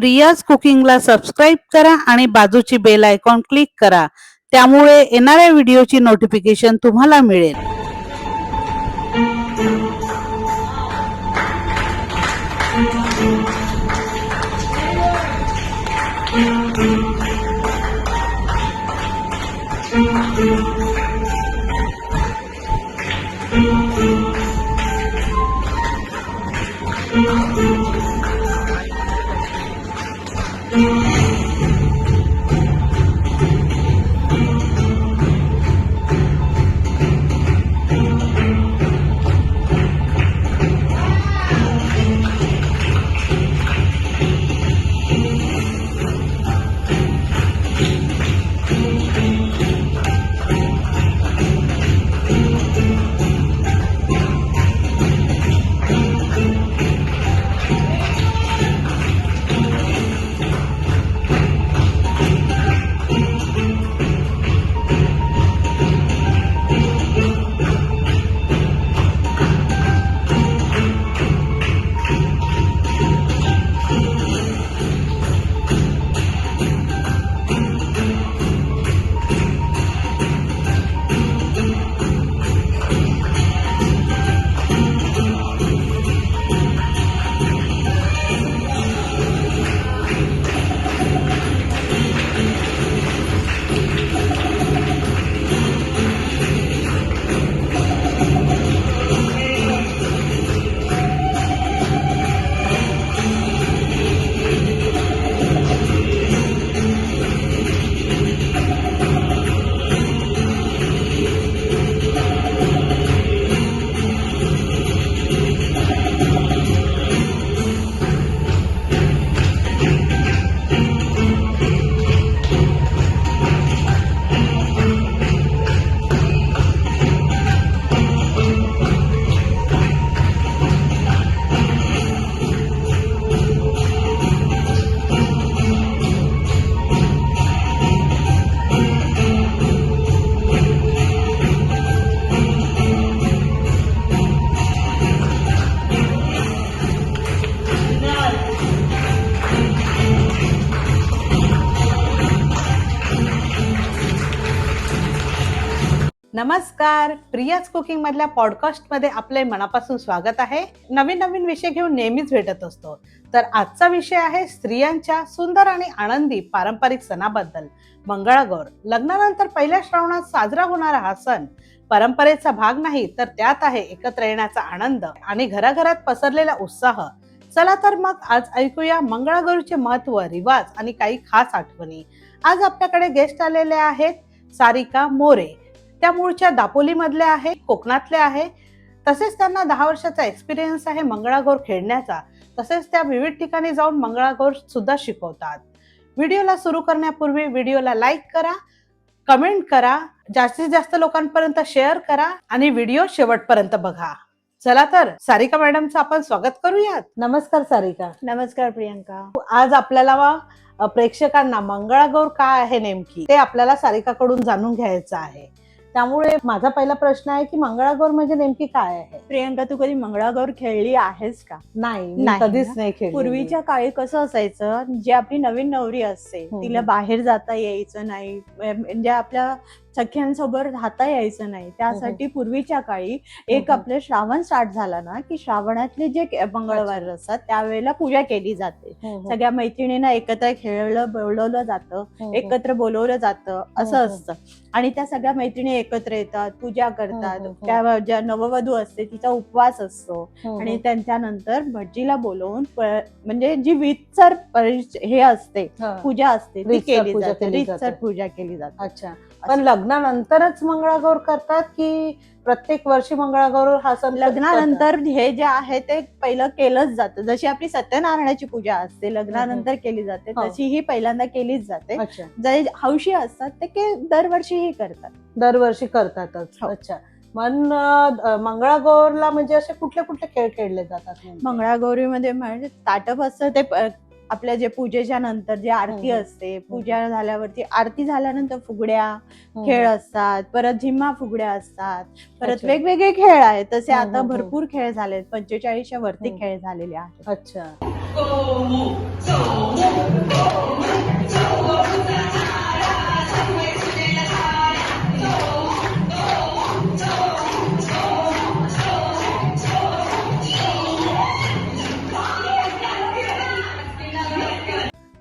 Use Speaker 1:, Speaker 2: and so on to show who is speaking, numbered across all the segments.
Speaker 1: Priya's कुकिंगला subscribe करा आणि बाजूची बेल आयकॉन क्लिक करा. त्यामुळे येणाऱ्या व्हिडिओची नोटिफिकेशन तुम्हाला मिळेल. नमस्कार. प्रियाज कुकिंग मधल्या पॉडकास्टमध्ये आपले मनापासून स्वागत आहे. नवीन नवीन विषय घेऊन नेहमीच भेटत असतो. तर आजचा विषय आहे स्त्रियांच्या सुंदर आणि आनंदी पारंपरिक सणाबद्दल. मंगळागौर लग्नानंतर पहिल्या श्रावणात साजरा होणारा हा सण परंपरेचा भाग नाही तर त्यात आहे एकत्र येण्याचा आनंद आणि घराघरात पसरलेला उत्साह. चला तर मग आज ऐकूया मंगळागौरीचे महत्त्व रिवाज आणि काही खास आठवणी. आज आपल्याकडे गेस्ट आलेले आहेत सारिका मोरे. त्या मूळच्या दापोलीमधल्या आहे कोकणातल्या आहे. तसेच त्यांना दहा वर्षाचा एक्सपिरियन्स आहे मंगळागौर खेळण्याचा. तसेच त्या विविध ठिकाणी जाऊन मंगळागौर सुद्धा शिकवतात. व्हिडिओला सुरू करण्यापूर्वी व्हिडिओला लाईक करा कमेंट करा जास्तीत जास्त लोकांपर्यंत शेअर करा आणि व्हिडिओ शेवटपर्यंत बघा. चला तर सारिका मॅडमचं आपण स्वागत करूयात. नमस्कार सारिका.
Speaker 2: नमस्कार प्रियंका.
Speaker 1: आज आपल्याला प्रेक्षकांना मंगळागौर काय आहे नेमकी ते आपल्याला सारिकाकडून जाणून घ्यायचं आहे. त्यामुळे माझा पहिला प्रश्न आहे की मंगळागौर म्हणजे नेमकी काय आहे
Speaker 2: प्रियंका तू कधी मंगळागौर खेळली आहेस का
Speaker 1: नाही मी
Speaker 2: नाही
Speaker 1: कधीच
Speaker 2: ना?
Speaker 1: नाही खेळली
Speaker 2: पूर्वीच्या काळी कसं असायचं जी आपली नवीन नवरी असते
Speaker 1: हम्म.
Speaker 2: तिला बाहेर जाता यायचं नाही म्हणजे आपल्या सख्यांसोबत राहता यायचं नाही. त्यासाठी पूर्वीच्या काळी एक
Speaker 1: हम्म.
Speaker 2: आपलं श्रावण स्टार्ट झाला ना की श्रावणातले जे मंगळवार असतात त्यावेळेला पूजा केली जाते. सगळ्या मैत्रिणींना एकत्र खेळलं बोलवलं जातं एकत्र बोलवलं जातं असं. असतं. आणि त्या सगळ्या मैत्रिणी एकत्र येतात पूजा करतात. त्या ज्या नववधू असते तिचा उपवास असतो. आणि त्यांच्यानंतर भटजीला बोलवून म्हणजे जी वितसर हे असते
Speaker 1: हा.
Speaker 2: पूजा असते ती केली जाते. रीतसर. पूजा केली जाते.
Speaker 1: अच्छा. पण लग्नानंतरच मंगळागौर करतात की प्रत्येक वर्षी मंगळागौर हा सण
Speaker 2: लग्नानंतर हे जे आहे ते पहिलं केलंच जातं जशी आपली सत्यनारायणाची पूजा असते लग्नानंतर केली जाते
Speaker 1: हो.
Speaker 2: तशी ही पहिल्यांदा केलीच जाते?
Speaker 1: अच्छा
Speaker 2: जे हौशी असतात ते के दरवर्षीही करतात
Speaker 1: दरवर्षी करतातच
Speaker 2: हो.
Speaker 1: अच्छा मन अ, मंगळागौरला म्हणजे असे कुठले कुठले खेळ खेळले जातात?
Speaker 2: मंगळागौरीमध्ये म्हणजे ताटप असतं ते प- आपल्या जे पूजेच्या नंतर जे आरती
Speaker 1: हम्म.
Speaker 2: असते पूजा झाल्यावरती आरती झाल्यानंतर फुगड्या. खेळ असतात परत झिम्मा फुगड्या असतात परत. वेगवेगळे खेळ आहेत तसे आता भरपूर खेळ झालेत पंचेचाळीसच्या वरती. खेळ झालेले आहेत
Speaker 1: अच्छा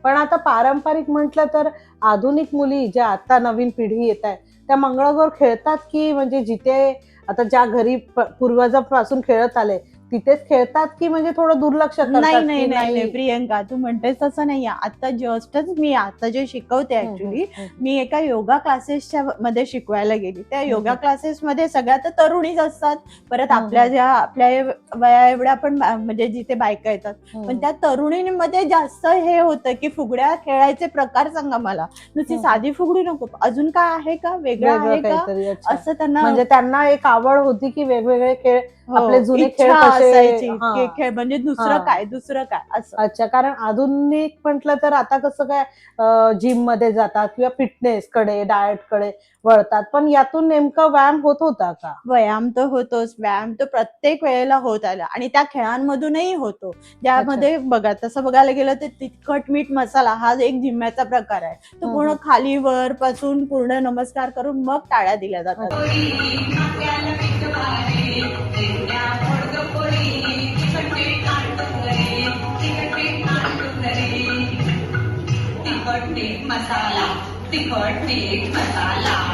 Speaker 1: पण आता पारंपरिक म्हटलं तर आधुनिक मुली ज्या आता नवीन पिढी येत आहे त्या मंगळागौर खेळतात की म्हणजे जिथे आता ज्या घरी प- पूर्वजापासून खेळत आले तिथेच खेळतात की म्हणजे थोडं दुर्लक्ष
Speaker 2: नाही नाही नाही नाही, प्रियंका तू म्हणतेस तसं नाही आता जस्टच मी आता जे शिकवते ऍक्च्युली. मी एका योगा क्लासेसच्या मध्ये शिकवायला गेली त्या योगा. क्लासेसमध्ये सगळ्या तर तरुणीच असतात परत. आपल्या ज्या आपल्या वया एवढ्या पण म्हणजे जिथे बायका येतात. पण त्या तरुणींमध्ये जास्त हे होतं की फुगड्या खेळायचे प्रकार सांगा मला नुसती. साधी फुगडी नको अजून काय आहे का वेगळं
Speaker 1: वेगळं
Speaker 2: आहे का. असं त्यांना
Speaker 1: म्हणजे त्यांना एक आवड होती की वेगवेगळे खेळ
Speaker 2: हो,
Speaker 1: आपले जुने खेळ
Speaker 2: असायची
Speaker 1: हा.
Speaker 2: की खेळ म्हणजे दुसरं
Speaker 1: हा.
Speaker 2: काय दुसरं काय असं.
Speaker 1: अच्छा कारण आधुनिक म्हटलं तर आता कसं काय जिममध्ये जातात किंवा फिटनेस कडे डाएटकडे वळतात पण यातून नेमकं व्यायाम होत होता का?
Speaker 2: व्यायाम तर होतोच व्यायाम तर प्रत्येक वेळेला होत आला आणि त्या खेळांमधूनही होतो. ज्यामध्ये बघा तसं बघायला गेलं तर तिखट मीठ मसाला हा एक जिम्म्याचा प्रकार आहे. तो पूर्ण
Speaker 1: हम्म.
Speaker 2: खाली वर पासून पूर्ण नमस्कार करून मग टाळ्या दिल्या जातात.
Speaker 3: मसाला तिखट मीठ मसाला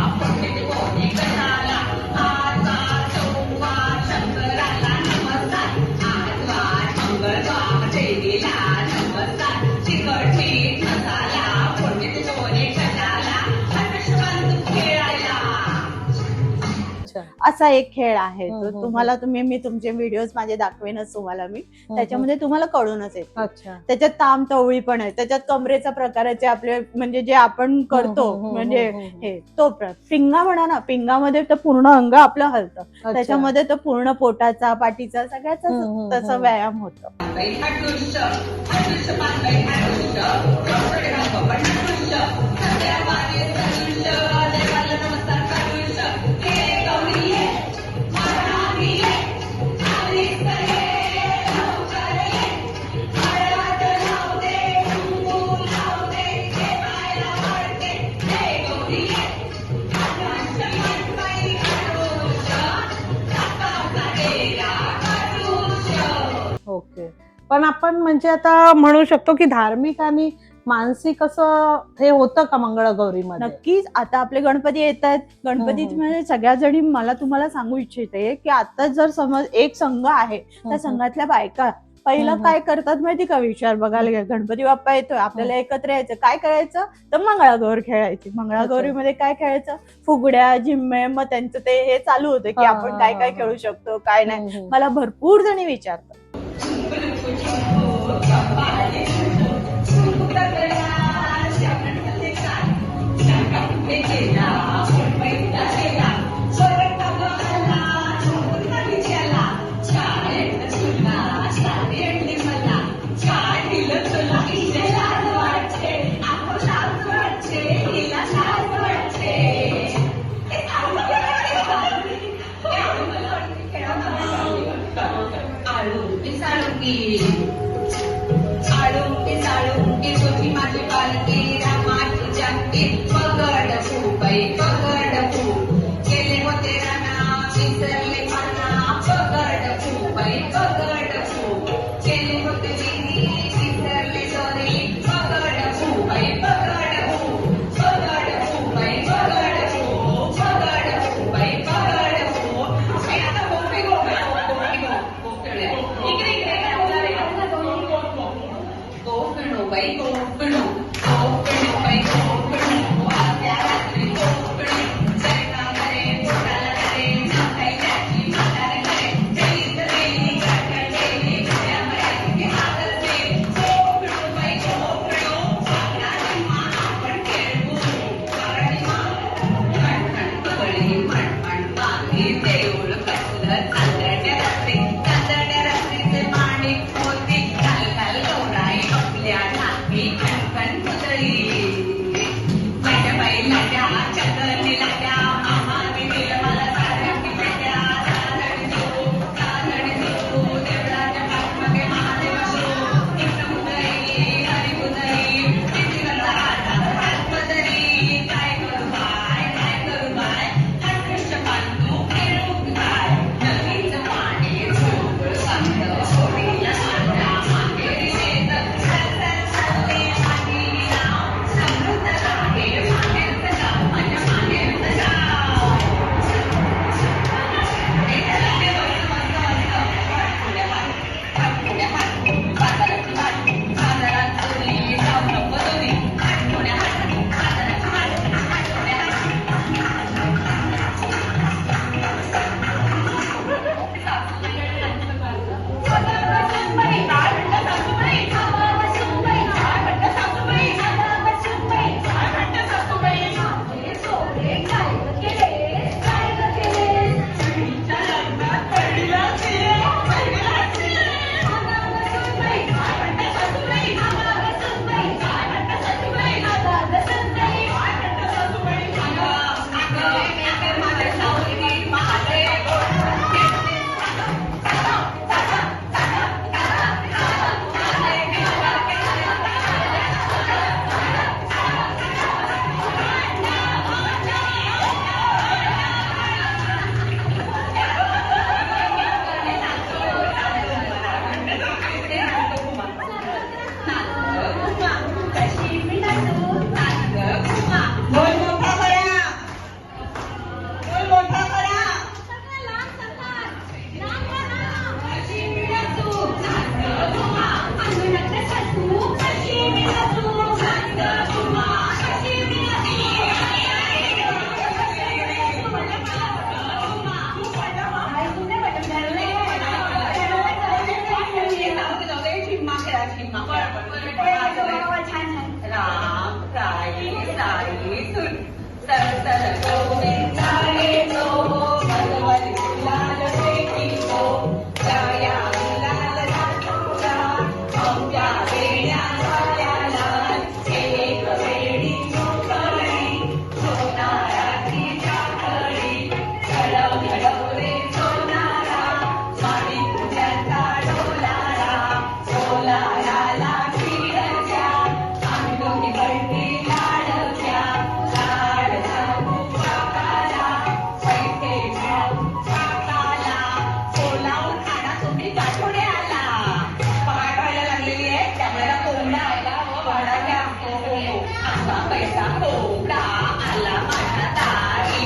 Speaker 2: असा एक खेळ आहे तो तुम्हाला तुम्ही मी तुमचे व्हिडिओज माझे दाखवेनच तुम्हाला मी त्याच्यामध्ये तुम्हाला कळूनच येत
Speaker 1: अच्छा
Speaker 2: त्याच्यात ताम तवळी पण आहे त्याच्यात कमरेचा प्रकाराचे आपले म्हणजे जे आपण करतो म्हणजे. हे तो पिंगा म्हणा ना पिंगामध्ये तर पूर्ण अंग आपलं हलतं. त्याच्यामध्ये तर पूर्ण पोटाचा पाठीचा सगळ्याचा तसा. व्यायाम होतो
Speaker 1: म्हणजे आता म्हणू शकतो की धार्मिक आणि मानसिक असं हे होतं का मंगळगौरीमध्ये?
Speaker 2: नक्कीच. आता आपले गणपती येत आहेत. गणपती
Speaker 1: हम्म.
Speaker 2: म्हणजे सगळ्या जणी मला तुम्हाला सांगू इच्छिते की आता जर समज एक संघ आहे त्या
Speaker 1: हम्म.
Speaker 2: संघातल्या बायका पहिलं. काय करतात माहिती का विचार बघायला गणपती बाप्पा येतोय आपल्याला एकत्र यायचं. काय करायचं? तर मंगळागौर खेळायची. मंगळागौरीमध्ये काय खेळायचं? फुगड्या जिम्मे मग त्यांचं ते हे चालू होतं की
Speaker 1: हा,
Speaker 2: आपण काय
Speaker 1: हा,
Speaker 2: काय
Speaker 1: हा.
Speaker 2: खेळू शकतो काय नाही. मला भरपूर जणी विचारतात.
Speaker 3: सर सर पैसा आला दारी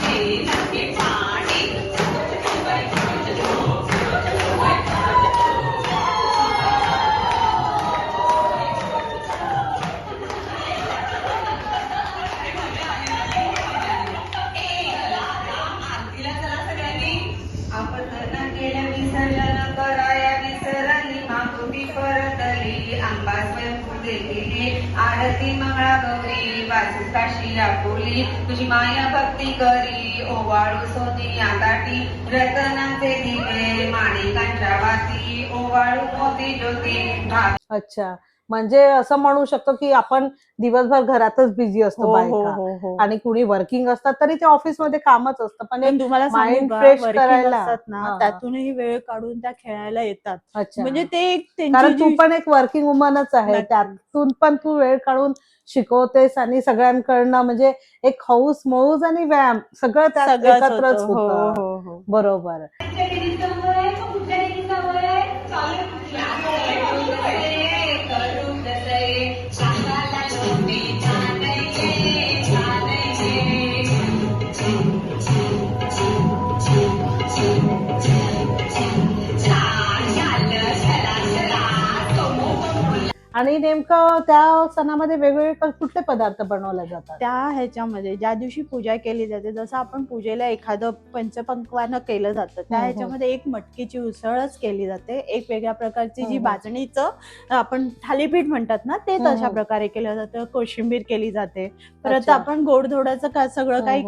Speaker 3: दे नक्की पाणी आरतीला चला सगळ्यांनी आपण केल्या विसर्जन कराया विसरली मागुटी परतली आंबा केली आरती मंगळा गौरी वाचू काशी बोली तुझी माया भक्ती करी ओवाळू सोनी आताटी रतनाचे दिवे माणिकांच्या वाती ओवाळू मोती ज्योती
Speaker 1: अच्छा. म्हणजे असं म्हणू शकतो की आपण दिवसभर घरातच बिझी असतो
Speaker 2: हो हो
Speaker 1: बायका
Speaker 2: हो
Speaker 1: आणि कुणी वर्किंग असतात तरी ते ऑफिसमध्ये कामच असतं पण
Speaker 2: तुम्हाला
Speaker 1: fresh
Speaker 2: working
Speaker 1: करायला.
Speaker 2: ना. त्यातूनही वेळ काढून त्या खेळायला येतात म्हणजे ते एक
Speaker 1: कारण तू पण एक वर्किंग वुमनच आहे. त्यातून पण तू वेळ काढून शिकवतेस आणि सगळ्यांकडनं म्हणजे एक हौस मौज आणि व्यायाम सगळं
Speaker 2: सगळंच
Speaker 1: एकत्रच
Speaker 2: होतं.
Speaker 1: बरोबर आणि नेमकं त्या सणामध्ये वेगवेगळे कुठले पदार्थ बनवले जातात
Speaker 2: त्या ह्याच्यामध्ये ज्या दिवशी पूजा केली जाते जसं आपण पूजेला एखादं पंचपक्वानं केलं जातं त्या
Speaker 1: हम्म.
Speaker 2: ह्याच्यामध्ये एक मटकीची उसळच केली जाते एक वेगळ्या प्रकारची जी
Speaker 1: हम्म.
Speaker 2: बाजणीचं आपण थालीपीठ म्हणतात ना ते तशा. प्रकारे केलं जातं कोशिंबीर केली जाते परत. आपण गोडधोडाचं का सगळं काही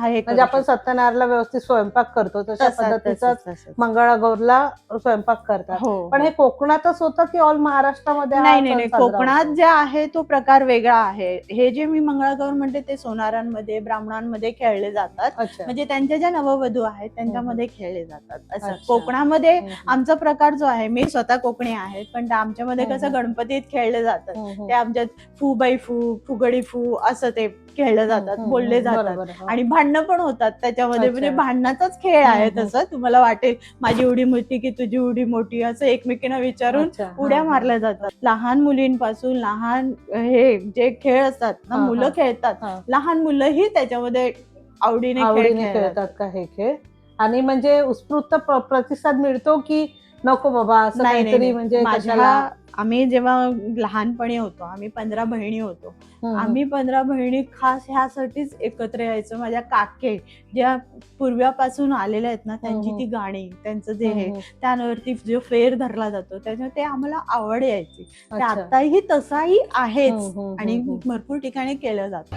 Speaker 2: हे
Speaker 1: म्हणजे आपण सत्यनारायणला व्यवस्थित स्वयंपाक करतो तशा पद्धतीचा. मंगळागौरला स्वयंपाक करतात.
Speaker 2: हो
Speaker 1: पण हे. कोकणातच होतं की ऑल महाराष्ट्रामध्ये हा
Speaker 2: नाही नाही कोकणात? जे आहे तो प्रकार वेगळा आहे. हे जे मी मंगळागौर म्हणते ते सोनारांमध्ये ब्राह्मणांमध्ये खेळले जातात. म्हणजे त्यांच्या ज्या नववधू आहेत त्यांच्यामध्ये खेळले जातात. असं. कोकणामध्ये आमचा प्रकार जो आहे मी स्वतः कोकणी आहे पण आमच्यामध्ये कसं. गणपतीत खेळले जातात. ते आमच्यात फू बाई फू फुगडी फू असं ते खेळले जातात
Speaker 1: हम्म,
Speaker 2: बोलले
Speaker 1: हम्म,
Speaker 2: जातात
Speaker 1: हो.
Speaker 2: आणि भांडणं पण होतात त्याच्यामध्ये. म्हणजे भांडणाचाच खेळ आहे. तसं तुम्हाला वाटेल माझी उडी मोठी की तुझी उडी मोठी असं एकमेकींना विचारून
Speaker 1: हा,
Speaker 2: उड्या
Speaker 1: हा.
Speaker 2: मारल्या जातात लहान मुलींपासून लहान हे जे खेळ असतात ना
Speaker 1: हा,
Speaker 2: मुलं
Speaker 1: हा.
Speaker 2: खेळतात
Speaker 1: हा.
Speaker 2: लहान मुलंही त्याच्यामध्ये आवडीने खेळ
Speaker 1: आवडीने
Speaker 2: खेळतात
Speaker 1: का हे खेळ आणि म्हणजे उत्स्फूर्त प्र- प्रतिसाद मिळतो की नको बाबा असं काहीतरी. म्हणजे?
Speaker 2: आम्ही जेव्हा लहानपणी होतो आम्ही पंधरा बहिणी होतो.
Speaker 1: हम्म,
Speaker 2: आम्ही पंधरा बहिणी खास ह्यासाठीच एकत्र यायचो. माझ्या काके ज्या पूर्व्यापासून आलेल्या आहेत ना त्यांची
Speaker 1: हम्म.
Speaker 2: ती गाणी त्यांचं जे हे. त्यावरती जो फेर धरला जातो त्याच्यामुळे ते आम्हाला आवड यायची. ते. आताही तसाही आहेच आणि. भरपूर ठिकाणी केलं जातं.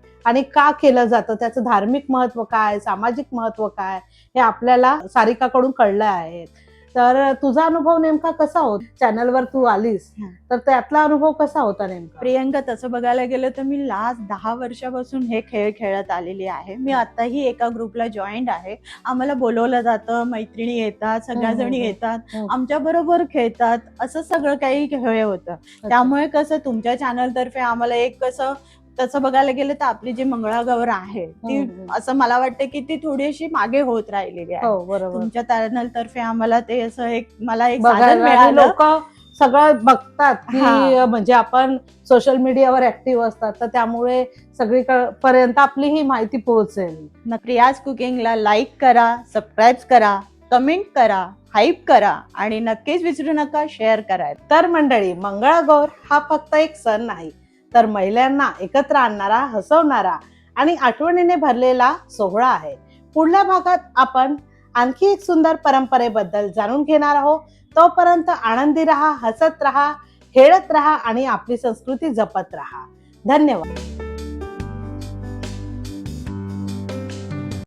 Speaker 1: आणि का केलं जातं? त्याचं धार्मिक महत्त्व काय? सामाजिक महत्त्व काय? हे आपल्याला सारिकाकडून कळलं आहे. तर तुझा अनुभव नेमका कसा होत? चॅनलवर तू आलीस
Speaker 2: हा.
Speaker 1: तर त्यातला अनुभव कसा होता नेमका?
Speaker 2: प्रियंका तसं बघायला गेलं तर मी लास्ट दहा वर्षापासून हे खेळ खेळत आलेली आहे. मी आताही एका ग्रुपला जॉईंट आहे. आम्हाला बोलवलं जातं मैत्रिणी येतात सगळ्या
Speaker 1: हम्म,
Speaker 2: जणी
Speaker 1: हम्म.
Speaker 2: येतात. आमच्या बरोबर खेळतात असं सगळं काही खेळ होतं. त्यामुळे कसं तुमच्या चॅनल तर्फे आम्हाला एक कसं तसं बघायला गेलं तर आपली जी मंगळागौर आहे ती. असं मला वाटतं की ती थोडीशी मागे होत राहिलेली आहे.
Speaker 1: हो बरोबर.
Speaker 2: तुमच्या चॅनल तर्फे आम्हाला ते असं एक मला एक साधन
Speaker 1: बघायला
Speaker 2: मिळालं.
Speaker 1: लोक सगळं बघतात की
Speaker 2: हा.
Speaker 1: म्हणजे आपण सोशल मीडियावर ऍक्टिव्ह असतात तर त्यामुळे सगळीपर्यंत आपली ही माहिती पोहोचेल.
Speaker 2: नक्की याच कुकिंगला लाईक करा सबस्क्राईब करा कमेंट करा हाईप करा आणि नक्कीच विसरू नका शेअर करा
Speaker 1: तर मंडळी मंगळागौर हा फक्त एक सण नाही. तर महिलांना एकत्र आणणारा हसवणारा आणि आठवणीने भरलेला सोहळा आहे. पुढल्या भागात आपण आणखी एक सुंदर परंपरेबद्दल जाणून घेणार आहोत. तोपर्यंत आनंदी राहा हसत राहा खेळत राहा आणि आपली संस्कृती जपत राहा. धन्यवाद.